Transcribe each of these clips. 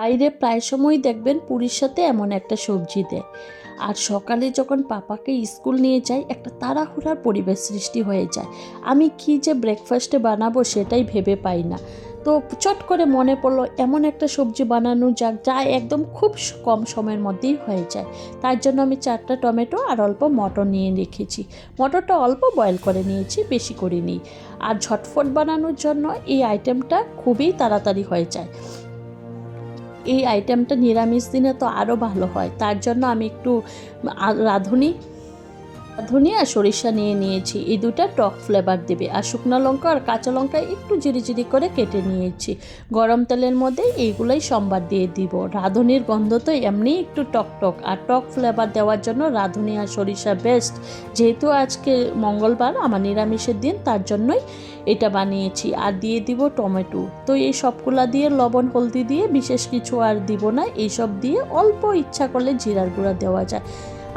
বাইরে প্রায় সময় দেখবেন পুরীর সাথে এমন একটা সবজি দেয়। আর সকালে যখন পাপাকে স্কুল নিয়ে যাই একটা তাড়াহুড়ার পরিবেশ সৃষ্টি হয়ে যায়। আমি কি যে ব্রেকফাস্টে বানাবো সেটাই ভেবে পাই না। তো চট করে মনে পড়ল, এমন একটা সবজি বানানো যাক যা একদম খুব কম সময়ের মধ্যেই হয়ে যায়। তার জন্য আমি চারটা টমেটো আর অল্প মটর নিয়ে রেখেছি। মটরটা অল্প বয়েল করে নিয়েছি, বেশি করিনি। আর ঝটফট বানানোর জন্য এই আইটেমটা খুবই তাড়াতাড়ি হয়ে যায়। এই আইটেমটা নিরামিষ দিনে তো আরও ভালো হয়। তার জন্য আমি একটু রাঁধুনি। রাঁধুনি আর সরিষা নিয়ে নিয়েছি। এই দুটা টক ফ্লেভার দেবে। আর শুকনো লঙ্কা আর কাঁচা লঙ্কা একটু জিরি জিরি করে কেটে নিয়েছি। গরম তেলের মধ্যে এইগুলোই সম্বার দিয়ে দিব। রাঁধুনির গন্ধ তো এমনি একটু টক টক। আর টক ফ্লেভার দেওয়ার জন্য রাঁধুনি আর সরিষা বেস্ট যেহেতু আজকে মঙ্গলবার, আমার নিরামিষের দিন, তার জন্যই এটা বানিয়েছি। আর দিয়ে দিব টমেটো। তো এই সবগুলা দিয়ে লবণ, হলদি দিয়ে বিশেষ কিছু আর দিব না। এইসব দিয়ে অল্প ইচ্ছা করলে জিরার গুঁড়া দেওয়া যায়।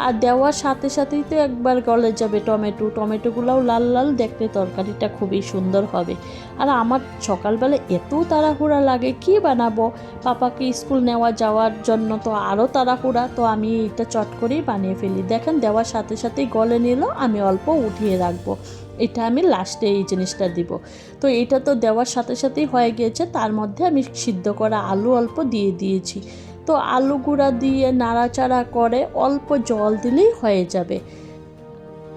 আর দেওয়ার সাথে সাথেই তো একবার গলে যাবে টমেটো। টমেটোগুলোও লাল লাল, দেখতে তরকারিটা খুবই সুন্দর হবে। আর আমার সকালবেলা এত তাড়াহুড়া লাগে, কি বানাবো? পাপাকে স্কুল নেওয়া যাওয়ার জন্য তো আরও তাড়াহুড়া, তো আমি এটা চট করেই বানিয়ে ফেলি। দেখেন, দেওয়ার সাথে সাথেই গলে নিল, আমি অল্প উঠিয়ে রাখব। এটা আমি লাস্টে এই জিনিসটা দিব। তো এটা তো দেওয়ার সাথে সাথেই হয়ে গিয়েছে, তার মধ্যে আমি সিদ্ধ করা আলু অল্প দিয়ে দিয়েছি। তো আলু গুঁড়া দিয়ে নাড়াচাড়া করে অল্প জল দিলেই হয়ে যাবে।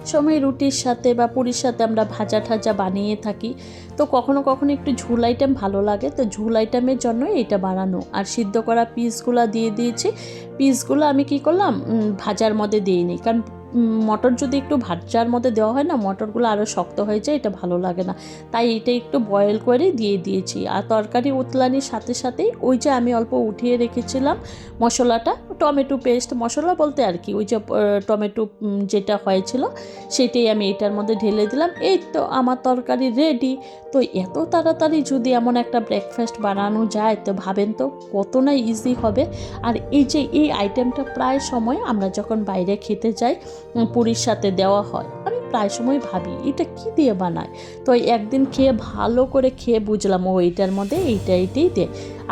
সময় রুটির সাথে বা পুরীর সাথে আমরা ভাজা ঠাজা বানিয়ে থাকি। তো কখনো কখনো একটু ঝুল আইটেম ভালো লাগে। তো ঝুল আইটেমের জন্য এটা বানানো। আর সিদ্ধ করা পিসগুলো দিয়ে দিয়েছি। পিসগুলো আমি কি করলাম? ভাজার মধ্যে দিইনি কারণ মটর যদি একটু ভাজার মধ্যে দেওয়া হয় না, মটরগুলো আরও শক্ত হয়ে যায়, এটা ভালো লাগে না। তাই এটা একটু বয়েল করে দিয়ে দিয়েছি। আর তরকারি উতলানির সাথে সাথেই ওই যে আমি অল্প উঠিয়ে রেখেছিলাম মশলাটা টমেটো পেস্ট মশলা বলতে আর কি, ওই যে টমেটো যেটা হয়েছিল, সেটাই আমি এটার মধ্যে ঢেলে দিলাম। এই তো আমার তরকারি রেডি তো এত তাড়াতাড়ি যদি এমন একটা ব্রেকফাস্ট বানানো যায়, তো ভাবেন তো কত না ইজি হবে। আর এই যে, এই আইটেমটা প্রায় সময় আমরা যখন বাইরে খেতে যাই পুরীর সাথে দেওয়া হয়। প্রায় সময় ভাবি, এটা কি দিয়ে বানায়? তো একদিন খেয়ে ভালো করে খেয়ে বুঝলাম, ও এইটার মধ্যে এইটা এইটাই দে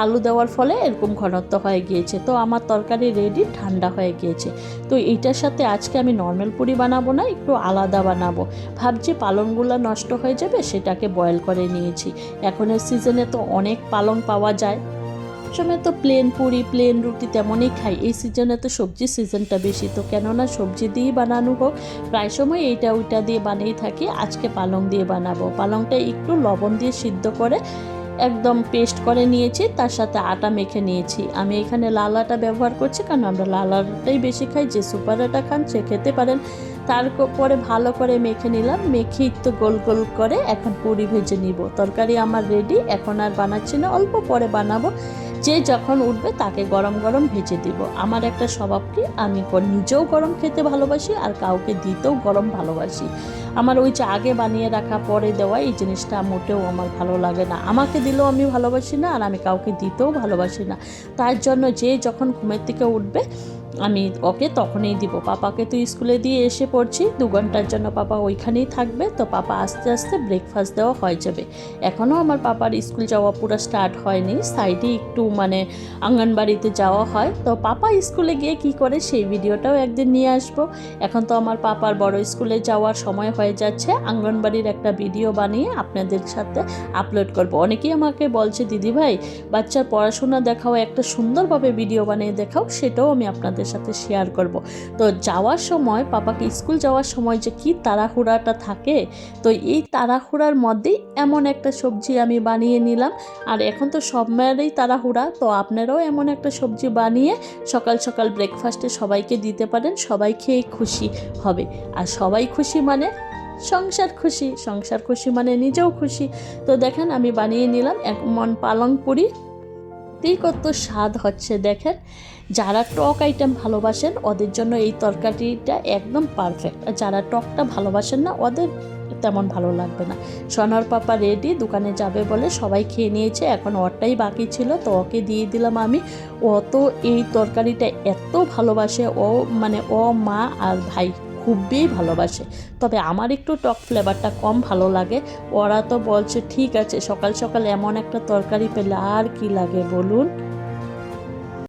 আলু দেওয়ার ফলে এরকম ঘনত্ব হয়ে গিয়েছে, তো আমার তরকারি রেডি ঠান্ডা হয়ে গিয়েছে। তো এইটার সাথে আজকে আমি নর্মাল পুরি বানাবো না, একটু আলাদা বানাবো। ভাবছি পালংগুলো নষ্ট হয়ে যাবে, সেটাকে বয়েল করে নিয়েছি। এখনের সিজনে তো অনেক পালং পাওয়া যায়। সময় তো প্লেন পুরি প্লেন রুটি তেমনই খাই। এই সিজনে তো সবজির সিজনটা বেশি। তো কেননা সবজি দিয়েই বানানো হোক, প্রায় সময় এইটা ওইটা দিয়ে বানিয়ে থাকি, আজকে পালং দিয়ে বানাবো। পালংটা একটু লবণ দিয়ে সিদ্ধ করে একদম পেস্ট করে নিয়েছি, তার সাথে আটা মেখে নিয়েছি। আমি এখানে লাল আটা ব্যবহার করছি, কারণ আমরা লাল আটাই বেশি খাই, যে সুপার আটা খান সে খেতে পারেন। তারপরে ভালো করে মেখে নিলাম, মেখে একটু গোল গোল করে এখন পুরি ভেজে নিব। তরকারি আমার রেডি এখন আর বানাচ্ছি না, অল্প পরে বানাবো। যে যখন উঠবে তাকে গরম গরম ভেজে দিব। আমার একটা স্বভাব কি? আমি নিজেও গরম খেতে ভালোবাসি আর কাউকে দিতেও গরম ভালোবাসি। আমার ওই যে আগে বানিয়ে রাখা, পরে দেওয়া, এই জিনিসটা মোটেও আমার ভালো লাগে না। আমাকে দিলেও আমি ভালোবাসি না আর আমি কাউকে দিতেও ভালোবাসি না। তার জন্য যে যখন ঘুমের থেকে উঠবে আমি ওকে তখনই দিব। পাপাকে তো স্কুলে দিয়ে এসে পড়ছি, দু ঘণ্টার জন্য পাপা ওইখানেই থাকবে, তো পাপা আস্তে আস্তে ব্রেকফাস্ট দেওয়া হয়ে যাবে। এখনও আমার পাপার স্কুল যাওয়া পুরো স্টার্ট হয়নি সাইডে একটু মানে আঙ্গনবাড়িতে যাওয়া হয়। তো পাপা স্কুলে গিয়ে কি করে সেই ভিডিওটাও একদিন নিয়ে আসব। এখন তো আমার পাপার বড় স্কুলে যাওয়ার সময় হয়ে যাচ্ছে, আঙ্গনবাড়ির একটা ভিডিও বানিয়ে আপনাদের সাথে আপলোড করব। অনেকেই আমাকে বলছে, দিদি ভাই, বাচ্চার পড়াশোনা দেখাও, একটা সুন্দরভাবে ভিডিও বানিয়ে দেখাও, সেটাও আমি আপনাদের সাথে শেয়ার করব। তো যাওয়ার সময়, পাপাকে স্কুল যাওয়ার সময় যে কি তাড়াহুড়াটা থাকে, তো এই তাড়াহুড়ার মধ্যেই এমন একটা সবজি আমি বানিয়ে নিলাম। আর এখন তো সব মেয়েরই তাড়াহুড়া, তো আপনারাও এমন একটা সবজি বানিয়ে সকাল সকাল ব্রেকফাস্টে সবাইকে দিতে পারেন, সবাই খেয়ে খুশি হবে। আর সবাই খুশি মানে সংসার খুশি সংসার খুশি মানে নিজেও খুশি। তো দেখেন আমি বানিয়ে নিলাম এক মন পালং পুরি সত্যিই কত স্বাদ হচ্ছে দেখেন। যারা টক আইটেম ভালোবাসেন, ওদের জন্য এই তরকারিটা একদম পারফেক্ট আর যারা টকটা ভালোবাসেন না, ওদের তেমন ভালো লাগবে না। সোনার পাপা রেডি দোকানে যাবে বলে সবাই খেয়ে নিয়েছে, এখন ওরটাই বাকি ছিল, তো ওকে দিয়ে দিলাম আমি। ও তো এই তরকারিটা এত ভালোবাসে, ও মানে ও মা আর ভাই। খুবই ভালোবাসে। তবে আমার একটু টক ফ্লেভারটা কম ভালো লাগে। ওরা তো বলছে, ঠিক আছে, সকাল সকাল এমন একটা তরকারি পেলে আর কি লাগে বলুন?